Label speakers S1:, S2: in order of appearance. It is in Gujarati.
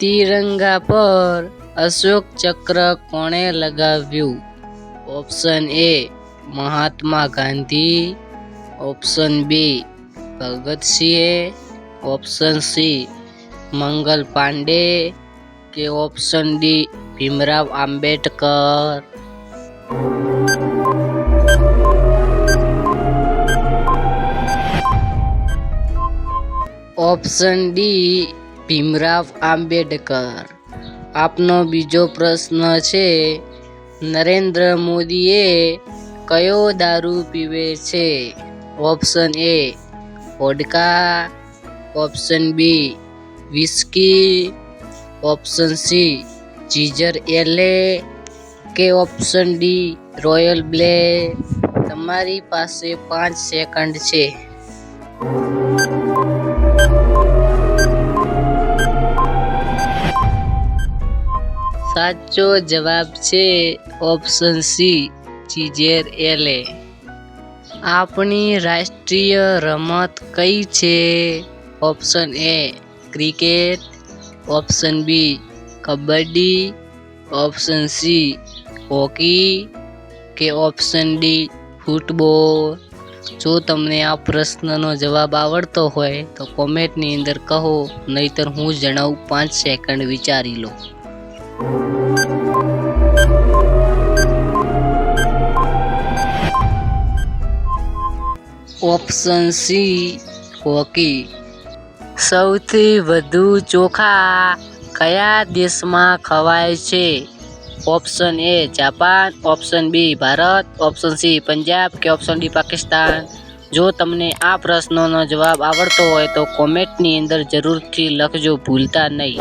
S1: તિરંગા પર અશોક ચક્ર કોણે લગાવ્યું option A Mahatma Gandhi option B ભગતસિંહે option C Mangal Pandey કે option D Bhimrao Ambedkar option D Bhimrao Ambedkar. આપનો બીજો પ્રશ્ન છે, નરેન્દ્ર મોદીએ કયો દારૂ પીવે છે? Option A, vodka. Option B, whisky. Option C, ginger ale. કે ઓપ્શન ડી, રોયલ બ્લે. તમારી પાસે પાંચ સેકન્ડ છે. સાચો જવાબ છે ઓપ્શન સી ચીજેર એલે. આપણી રાષ્ટ્રીય રમત કઈ છે? Option A, cricket. Option B, kabaddi. Option C, hockey. કે ઓપ્શન ડી, ફૂટબોલ. જો તમને આ પ્રશ્નનો જવાબ આવડતો હોય તો કોમેન્ટની અંદર કહો, નહીતર હું જણાવું પાંચ સેકન્ડ વિચારી લો ઓપ્શન સી હોકી સૌથી વધુ ચોખા કયા દેશમાં ખવાય છે? Option A Japan option B Bharat. Option C Punjab કે ઓપ્શન ડી પાકિસ્તાન? જો તમને આ પ્રશ્નોનો જવાબ આવડતો હોય તો કોમેન્ટની અંદર જરૂરથી લખજો, ભૂલતા નહીં.